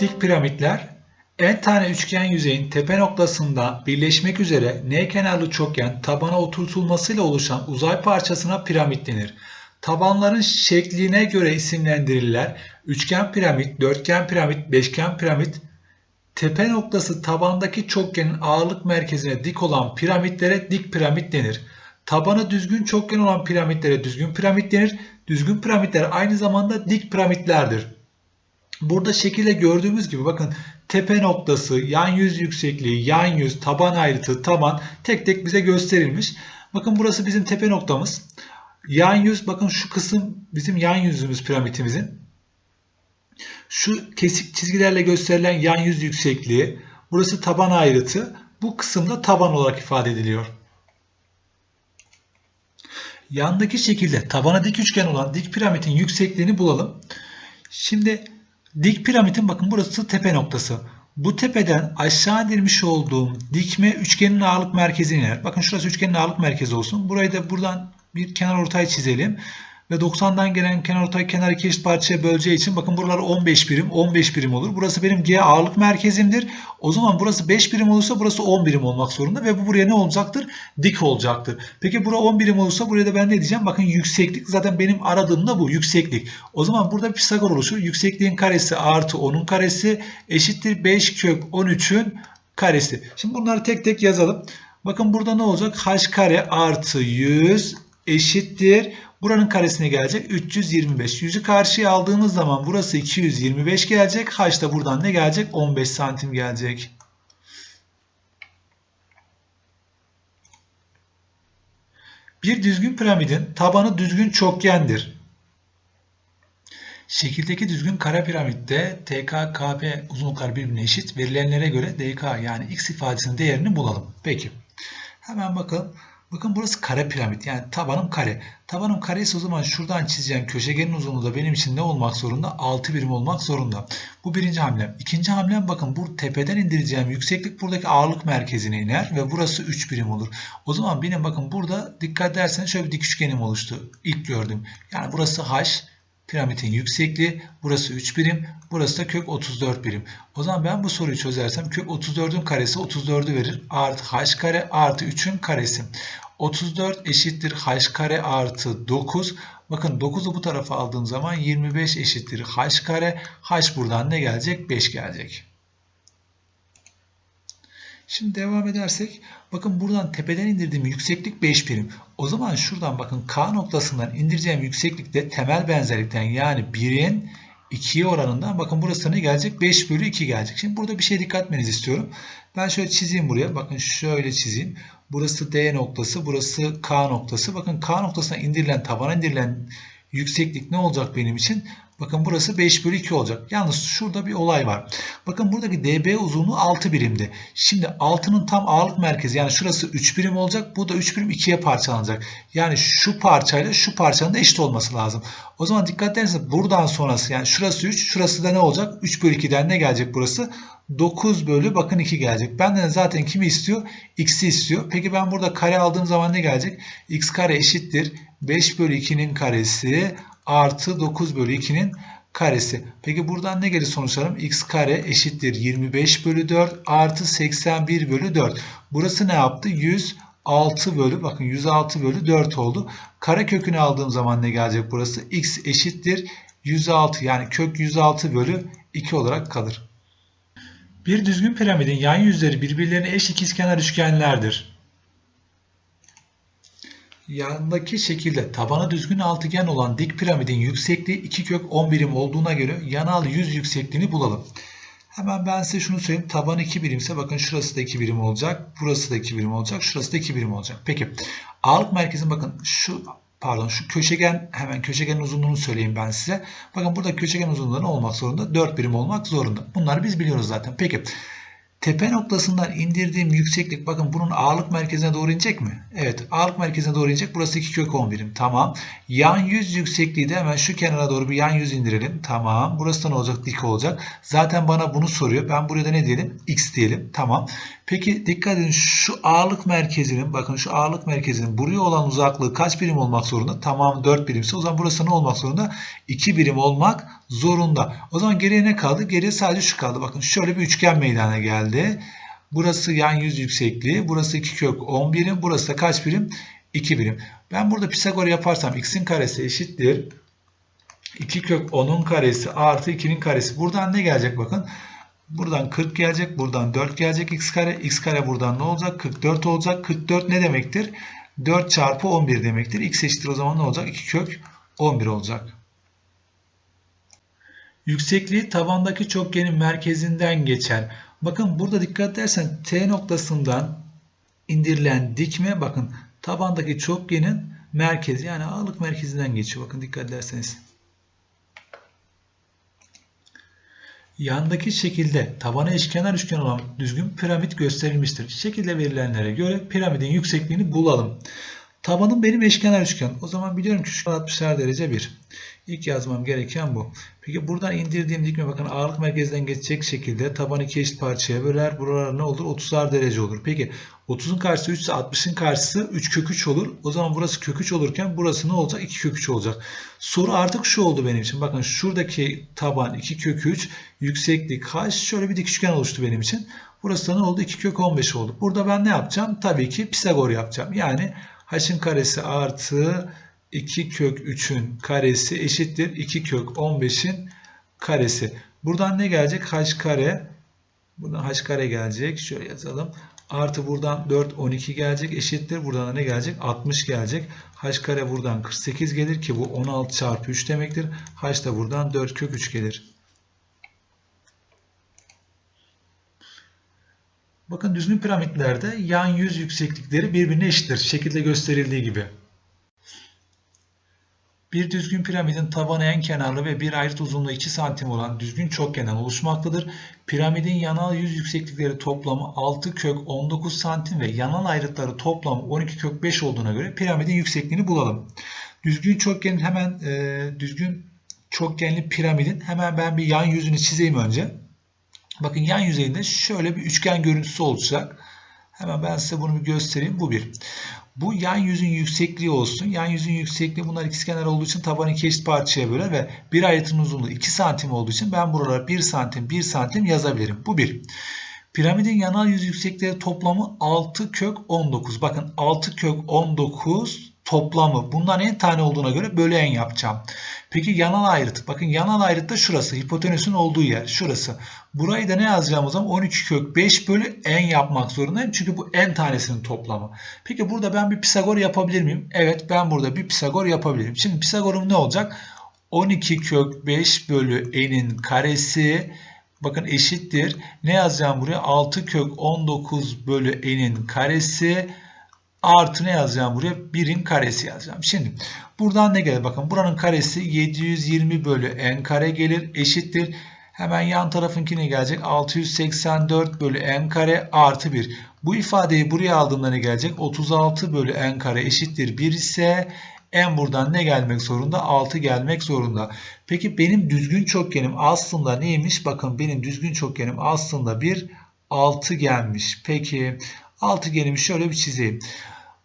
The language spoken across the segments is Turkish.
Dik piramitler en tane üçgen yüzeyin tepe noktasında birleşmek üzere n kenarlı çokgen tabana oturtulmasıyla oluşan uzay parçasına piramit denir. Tabanların şekline göre isimlendirirler. Üçgen piramit, dörtgen piramit, beşgen piramit, tepe noktası tabandaki çokgenin ağırlık merkezine dik olan piramitlere dik piramit denir. Tabanı düzgün çokgen olan piramitlere düzgün piramit denir. Düzgün piramitler aynı zamanda dik piramitlerdir. Burada şekilde gördüğümüz gibi bakın tepe noktası, yan yüz yüksekliği, yan yüz, taban ayrıtı, taban tek tek bize gösterilmiş. Bakın burası bizim tepe noktamız. Yan yüz bakın şu kısım bizim yan yüzümüz piramitimizin. Şu kesik çizgilerle gösterilen yan yüz yüksekliği, burası taban ayrıtı. Bu kısımda taban olarak ifade ediliyor. Yandaki şekilde tabana dik üçgen olan dik piramidin yüksekliğini bulalım. Şimdi dik piramidin bakın burası tepe noktası. Bu tepeden aşağı indirmiş olduğum dikme üçgenin ağırlık merkezine iner. Bakın şurası üçgenin ağırlık merkezi olsun. Burayı da buradan bir kenar ortay çizelim. Ve 90'dan gelen kenar ortay kenar iki eşit parçaya böleceği için bakın buralar 15 birim 15 birim olur. Burası benim G ağırlık merkezimdir. O zaman burası 5 birim olursa burası 10 birim olmak zorunda ve bu buraya ne olacaktır? Dik olacaktır. Peki bura 10 birim olursa buraya da ben ne diyeceğim? Bakın yükseklik zaten benim aradığım da bu yükseklik. O zaman burada Pisagor oluşur. Yüksekliğin karesi artı 10'un karesi eşittir 5 kök 13'ün karesi. Şimdi bunları tek tek yazalım. Bakın burada ne olacak? h kare artı 100 eşittir. Buranın karesine gelecek 325. Yüzü karşıya aldığımız zaman burası 225 gelecek. H da buradan ne gelecek? 15 santim gelecek. Bir düzgün piramidin tabanı düzgün çokgendir. Şekildeki düzgün kare piramitte TK, KB uzunluklar birbirine eşit. Verilenlere göre DK yani X ifadesinin değerini bulalım. Peki. Hemen bakın. Bakın burası kare piramit. Yani tabanım kare. Tabanım kare ise o zaman şuradan çizeceğim köşegenin uzunluğu da benim için ne olmak zorunda? 6 birim olmak zorunda. Bu birinci hamlem. İkinci hamlem bakın bu tepeden indireceğim yükseklik buradaki ağırlık merkezine iner ve burası 3 birim olur. O zaman benim bakın burada dikkat ederseniz şöyle bir dik üçgenim oluştu. İlk gördüm. Yani burası H, piramidin yüksekliği, burası 3 birim, burası da kök 34 birim. O zaman ben bu soruyu çözersem kök 34'ün karesi 34'ü verir. Artı h kare artı 3'ün karesi. 34 eşittir h kare artı 9. Bakın 9'u bu tarafa aldığım zaman 25 eşittir h kare. h buradan ne gelecek? 5 gelecek. Şimdi devam edersek bakın buradan tepeden indirdiğim yükseklik 5 birim. O zaman şuradan bakın K noktasından indireceğim yükseklikte temel benzerlikten yani 1'in 2'ye oranından bakın burası ne gelecek? 5 bölü 2 gelecek. Şimdi burada bir şey dikkat etmenizi istiyorum. Ben şöyle çizeyim buraya. Bakın şöyle çizeyim. Burası D noktası, burası K noktası. Bakın K noktasına indirilen, tabana indirilen yükseklik ne olacak benim için? Bakın burası 5 bölü 2 olacak. Yalnız şurada bir olay var. Bakın buradaki DB uzunluğu 6 birimdi. Şimdi 6'nın tam ağırlık merkezi yani şurası 3 birim olacak. Bu da 3 birim 2'ye parçalanacak. Yani şu parçayla şu parçanın da eşit olması lazım. O zaman dikkat ederseniz buradan sonrası yani şurası 3 şurası da ne olacak? 3 bölü 2'den ne gelecek burası? 9 bölü bakın 2 gelecek. Benden zaten kimi istiyor? X'i istiyor. Peki ben burada kare aldığım zaman ne gelecek? X kare eşittir. 5 bölü 2'nin karesi artı 9 bölü 2'nin karesi. Peki buradan ne gelir sonuçlarım? x kare eşittir 25 bölü 4 artı 81 bölü 4. Burası ne yaptı? 106 bölü bakın 106 bölü 4 oldu. Kare kökünü aldığım zaman ne gelecek burası? x eşittir 106 yani kök 106 bölü 2 olarak kalır. Bir düzgün piramidin yan yüzleri birbirlerine eş ikizkenar üçgenlerdir. Yandaki şekilde tabanı düzgün altıgen olan dik piramidin yüksekliği 2 kök 10 birim olduğuna göre yanal yüz yüksekliğini bulalım. Hemen ben size şunu söyleyeyim. Taban 2 birimse bakın şurası da 2 birim olacak. Burası da 2 birim olacak. Şurası da 2 birim olacak. Peki ağırlık merkezin bakın şu pardon şu köşegen hemen köşegenin uzunluğunu söyleyeyim ben size. Bakın burada köşegen uzunluğu olmak zorunda? 4 birim olmak zorunda. Bunları biz biliyoruz zaten. Peki Tepe noktasından indirdiğim yükseklik bakın bunun ağırlık merkezine doğru inecek mi? Evet ağırlık merkezine doğru inecek. Burası 2 kök 10 birim. Tamam. Yan yüz yüksekliği de hemen şu kenara doğru bir yan yüz indirelim. Tamam. Burası da ne olacak? Dik olacak. Zaten bana bunu soruyor. Ben buraya da ne diyelim? X diyelim. Tamam. Peki dikkat edin şu ağırlık merkezinin bakın şu ağırlık merkezinin buraya olan uzaklığı kaç birim olmak zorunda? Tamam 4 birimse o zaman burası ne olmak zorunda? 2 birim olmak zorunda. O zaman geriye ne kaldı? Geriye sadece şu kaldı. Bakın şöyle bir üçgen meydana geldi. Burası yan yüz yüksekliği. Burası 2 kök 10 birim. Burası da kaç birim? 2 birim. Ben burada Pisagor yaparsam x'in karesi eşittir. 2 kök 10'un karesi artı 2'nin karesi. Buradan ne gelecek bakın. Buradan 40 gelecek. Buradan 4 gelecek x kare. x kare buradan ne olacak? 44 olacak. 44 ne demektir? 4 çarpı 11 demektir. x eşittir o zaman ne olacak? 2 kök 11 olacak. Yüksekliği tavandaki çokgenin merkezinden geçer. Bakın burada dikkat edersen T noktasından indirilen dikme bakın tabandaki çokgenin merkezi yani ağırlık merkezinden geçiyor. Bakın dikkat ederseniz. Yandaki şekilde tabana eşkenar üçgen olan düzgün piramit gösterilmiştir. Şekilde verilenlere göre piramidin yüksekliğini bulalım. Tabanım benim eşkenar üçgen. O zaman biliyorum ki şu 60'lar derece 1. İlk yazmam gereken bu. Peki buradan indirdiğim dikme bakın ağırlık merkezinden geçecek şekilde taban iki eşit parçaya böler. Buralar ne olur? 30'lar derece olur. Peki 30'un karşısı 3 ise 60'ın karşısı 3 kök 3 olur. O zaman burası kök 3 olurken burası ne olacak? 2 kök 3 olacak. Soru artık şu oldu benim için. Bakın şuradaki taban 2 kök 3 yükseklik h şöyle bir dik üçgen oluştu benim için. Burası da ne oldu? 2 kök 15 oldu. Burada ben ne yapacağım? Tabii ki Pisagor yapacağım. Yani h'ın karesi artı 2 kök 3'ün karesi eşittir 2 kök 15'in karesi. Buradan ne gelecek? h kare. Buradan h kare gelecek. Şöyle yazalım. Artı buradan 4 12 gelecek eşittir. Buradan da ne gelecek? 60 gelecek. h kare buradan 48 gelir ki bu 16 çarpı 3 demektir. h da buradan 4 kök 3 gelir. Bakın düzgün piramitlerde yan yüz yükseklikleri birbirine eşittir. Şekilde gösterildiği gibi. Bir düzgün piramidin tabanı en kenarlı ve bir ayrıt uzunluğu 2 santim olan düzgün çokgenden oluşmaktadır. Piramidin yanal yüz yükseklikleri toplamı 6 kök 19 santim ve yanal ayrıtları toplamı 12 kök 5 olduğuna göre piramidin yüksekliğini bulalım. Düzgün çokgenin hemen e, düzgün çokgenli piramidin hemen ben bir yan yüzünü çizeyim önce. Bakın yan yüzeyinde şöyle bir üçgen görüntüsü olacak. Hemen ben size bunu bir göstereyim. Bu bir. Bu yan yüzün yüksekliği olsun. Yan yüzün yüksekliği bunlar ikizkenar olduğu için tabanı iki eşit parçaya böler ve bir ayetin uzunluğu 2 santim olduğu için ben buralara 1 santim 1 santim yazabilirim. Bu bir. Piramidin yanal yüz yüksekliği toplamı 6 kök 19. Bakın 6 kök 19 toplamı. Bundan en tane olduğuna göre bölü en yapacağım. Peki yanal ayrıt. Bakın yanal ayrıt da şurası. Hipotenüsün olduğu yer. Şurası. Burayı da ne yazacağım o zaman? 12 kök 5 bölü en yapmak zorundayım. Çünkü bu en tanesinin toplamı. Peki burada ben bir Pisagor yapabilir miyim? Evet ben burada bir Pisagor yapabilirim. Şimdi Pisagor'um ne olacak? 12 kök 5 bölü n'in karesi bakın eşittir. Ne yazacağım buraya? 6 kök 19 bölü n'in karesi artı ne yazacağım buraya? 1'in karesi yazacağım. Şimdi buradan ne gelir? Bakın buranın karesi 720 bölü n kare gelir. Eşittir. Hemen yan tarafınkine gelecek. 684 bölü n kare artı 1. Bu ifadeyi buraya aldığımda ne gelecek? 36 bölü n kare eşittir 1 ise n buradan ne gelmek zorunda? 6 gelmek zorunda. Peki benim düzgün çokgenim aslında neymiş? Bakın benim düzgün çokgenim aslında bir 6 gelmiş. Peki altıgenimi şöyle bir çizeyim.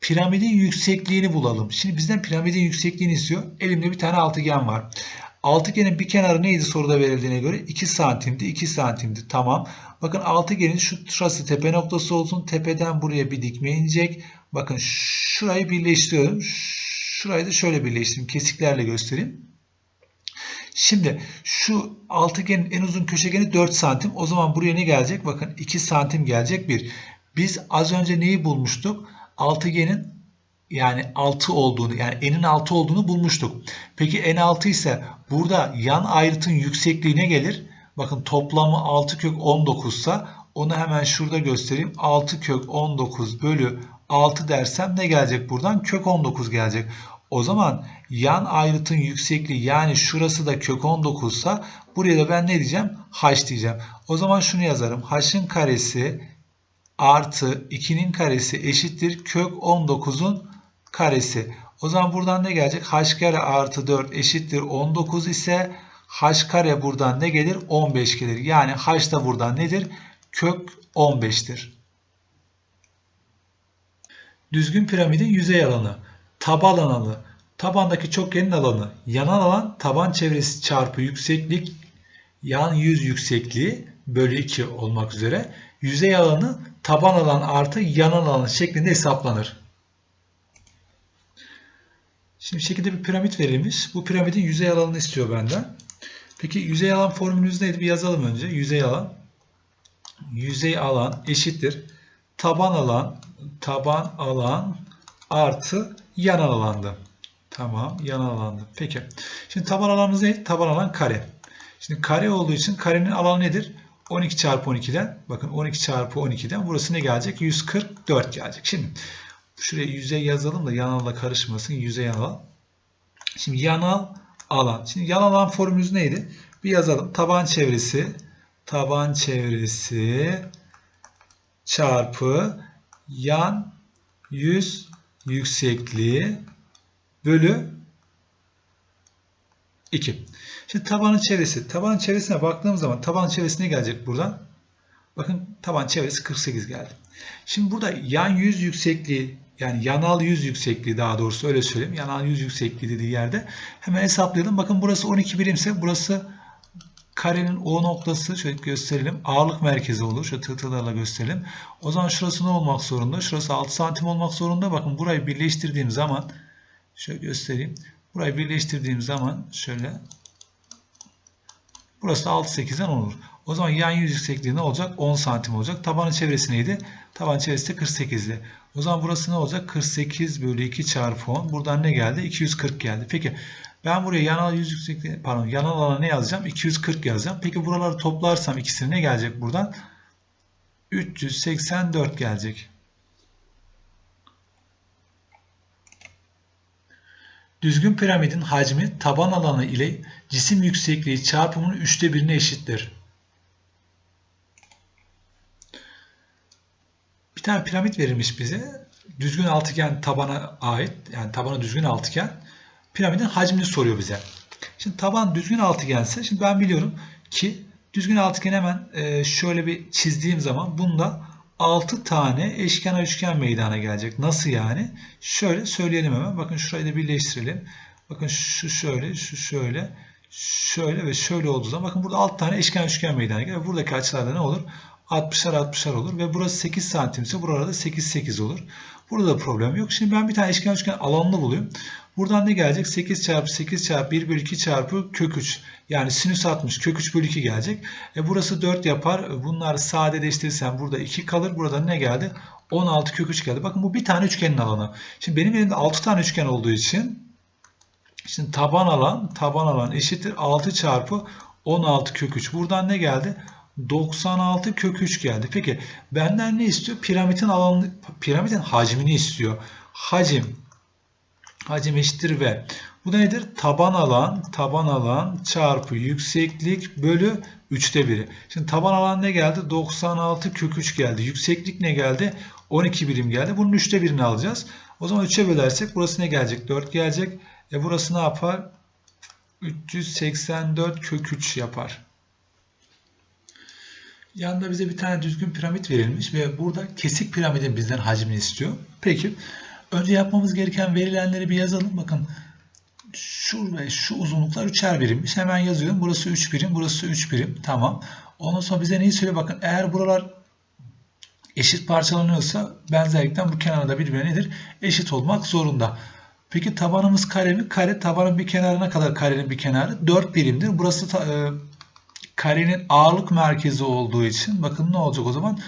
Piramidin yüksekliğini bulalım. Şimdi bizden piramidin yüksekliğini istiyor. Elimde bir tane altıgen var. Altıgenin bir kenarı neydi soruda verildiğine göre? 2 santimdi, 2 santimdi. Tamam. Bakın altıgenin şu şurası tepe noktası olsun. Tepeden buraya bir dikme inecek. Bakın şurayı birleştiriyorum. Şurayı da şöyle birleştireyim. Kesiklerle göstereyim. Şimdi şu altıgenin en uzun köşegeni 4 santim. O zaman buraya ne gelecek? Bakın 2 santim gelecek bir. Biz az önce neyi bulmuştuk? Altıgenin yani 6 olduğunu yani n'in 6 olduğunu bulmuştuk. Peki n 6 ise burada yan ayrıtın yüksekliği ne gelir? Bakın toplamı 6 kök 19 ise onu hemen şurada göstereyim. 6 kök 19 bölü 6 dersem ne gelecek buradan? Kök 19 gelecek. O zaman yan ayrıtın yüksekliği yani şurası da kök 19 ise buraya da ben ne diyeceğim? h diyeceğim. O zaman şunu yazarım. h'ın karesi artı 2'nin karesi eşittir kök 19'un karesi. O zaman buradan ne gelecek? h kare artı 4 eşittir 19 ise h kare buradan ne gelir? 15 gelir. Yani h da buradan nedir? Kök 15'tir. Düzgün piramidin yüzey alanı, taban alanı, Tabandaki çokgenin alanı yanan alan taban çevresi çarpı yükseklik yan yüz yüksekliği bölü 2 olmak üzere yüzey alanı taban alan artı yanan alan şeklinde hesaplanır. Şimdi şekilde bir piramit verilmiş. Bu piramidin yüzey alanını istiyor benden. Peki yüzey alan formülümüz neydi? Bir yazalım önce. Yüzey alan yüzey alan eşittir. Taban alan taban alan artı yanan alandı. Tamam, yanan alandı. Peki. Şimdi taban alanımız ne? Taban alan kare. Şimdi kare olduğu için karenin alanı nedir? 12 çarpı 12'den bakın 12 çarpı 12'den burası ne gelecek? 144 gelecek. Şimdi şuraya yüzey yazalım da yanalla karışmasın. Yüzey alan. Şimdi yanal alan. Şimdi yanal alan formülümüz neydi? Bir yazalım. Taban çevresi taban çevresi çarpı yan yüz yüksekliği bölü 2. Şimdi tabanın çevresi. Tabanın çevresine baktığımız zaman tabanın çevresi ne gelecek buradan? Bakın taban çevresi 48 geldi. Şimdi burada yan yüz yüksekliği yani yanal yüz yüksekliği daha doğrusu öyle söyleyeyim. Yanal yüz yüksekliği dediği yerde hemen hesaplayalım. Bakın burası 12 birimse burası karenin O noktası şöyle gösterelim. Ağırlık merkezi olur. Şöyle tığtılarla gösterelim. O zaman şurası ne olmak zorunda? Şurası 6 santim olmak zorunda. Bakın burayı birleştirdiğim zaman şöyle göstereyim. Burayı birleştirdiğim zaman şöyle burası 6 8'den olur. O zaman yan yüz yüksekliği ne olacak? 10 santim olacak. Tabanın çevresi neydi? Taban çevresi de 48'di. O zaman burası ne olacak? 48 bölü 2 çarpı 10. Buradan ne geldi? 240 geldi. Peki ben buraya yanal yüz yüksekliği pardon yanal alana ne yazacağım? 240 yazacağım. Peki buraları toplarsam ikisine ne gelecek buradan? 384 gelecek. Düzgün piramidin hacmi taban alanı ile cisim yüksekliği çarpımının üçte birine eşittir. Bir tane piramit verilmiş bize. Düzgün altıgen tabana ait. Yani tabana düzgün altıgen. Piramidin hacmini soruyor bize. Şimdi taban düzgün altıgense şimdi ben biliyorum ki düzgün altıgen hemen e, şöyle bir çizdiğim zaman bunda 6 tane eşkenar üçgen meydana gelecek. Nasıl yani? Şöyle söyleyelim hemen. Bakın şurayı da birleştirelim. Bakın şu şöyle, şu şöyle, şöyle ve şöyle olduğu zaman bakın burada 6 tane eşkenar üçgen meydana gelir. Buradaki açılarda ne olur? 60'lar 60'lar olur ve burası 8 santimse burada da 8 8 olur. Burada da problem yok. Şimdi ben bir tane eşkenar üçgen alanını bulayım. Buradan ne gelecek? 8 çarpı 8 çarpı 1 bölü 2 çarpı kök 3. Yani sinüs 60 kök 3 bölü 2 gelecek. E burası 4 yapar. Bunları sadeleştirirsem burada 2 kalır. Burada ne geldi? 16 kök 3 geldi. Bakın bu bir tane üçgenin alanı. Şimdi benim elimde 6 tane üçgen olduğu için şimdi taban alan taban alan eşittir 6 çarpı 16 kök 3. Buradan ne geldi? 96 kök 3 geldi. Peki benden ne istiyor? Piramidin alanı, piramidin hacmini istiyor. Hacim hacim eşittir V. Bu da nedir? Taban alan, taban alan çarpı yükseklik bölü 3'te 1'i. Şimdi taban alan ne geldi? 96 kök 3 geldi. Yükseklik ne geldi? 12 birim geldi. Bunun 3'te 1'ini alacağız. O zaman 3'e bölersek burası ne gelecek? 4 gelecek. E burası ne yapar? 384 kök 3 yapar. Yanında bize bir tane düzgün piramit verilmiş ve burada kesik piramidin bizden hacmini istiyor. Peki önce yapmamız gereken verilenleri bir yazalım. Bakın şu ve şu uzunluklar üçer birimmiş. Hemen yazıyorum. Burası 3 birim, burası 3 birim. Tamam. Ondan sonra bize neyi söylüyor? Bakın eğer buralar eşit parçalanıyorsa benzerlikten bu kenarda birbirine nedir? Eşit olmak zorunda. Peki tabanımız kare mi? Kare tabanın bir kenarına kadar karenin bir kenarı 4 birimdir. Burası ta, e, karenin ağırlık merkezi olduğu için bakın ne olacak o zaman?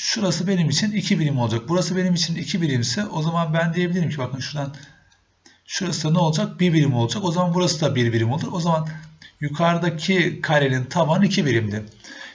Şurası benim için 2 birim olacak. Burası benim için 2 birimse o zaman ben diyebilirim ki bakın şuradan şurası ne olacak? 1 birim olacak. O zaman burası da 1 birim olur. O zaman yukarıdaki karenin tabanı 2 birimdi.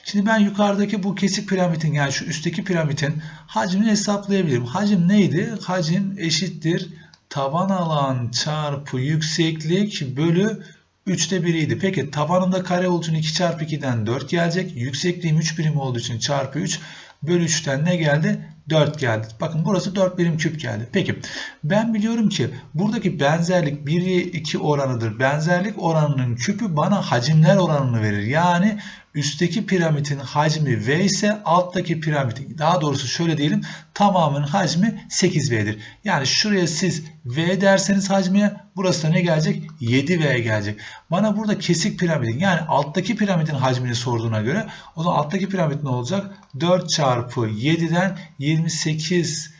Şimdi ben yukarıdaki bu kesik piramidin yani şu üstteki piramidin hacmini hesaplayabilirim. Hacim neydi? Hacim eşittir taban alan çarpı yükseklik bölü 3'te 1'iydi. Peki tabanında kare olduğu için 2 çarpı 2'den 4 gelecek. Yüksekliğim 3 birim olduğu için çarpı 3 bölü 3'ten ne geldi? 4 geldi. Bakın burası 4 birim küp geldi. Peki ben biliyorum ki buradaki benzerlik 1'ye 2 oranıdır. Benzerlik oranının küpü bana hacimler oranını verir. Yani üstteki piramidin hacmi V ise alttaki piramidin daha doğrusu şöyle diyelim tamamının hacmi 8V'dir. Yani şuraya siz V derseniz hacmiye burası da ne gelecek? 7V gelecek. Bana burada kesik piramidin yani alttaki piramidin hacmini sorduğuna göre o zaman alttaki piramit ne olacak? 4 çarpı 7'den 28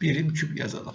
birim küp yazalım.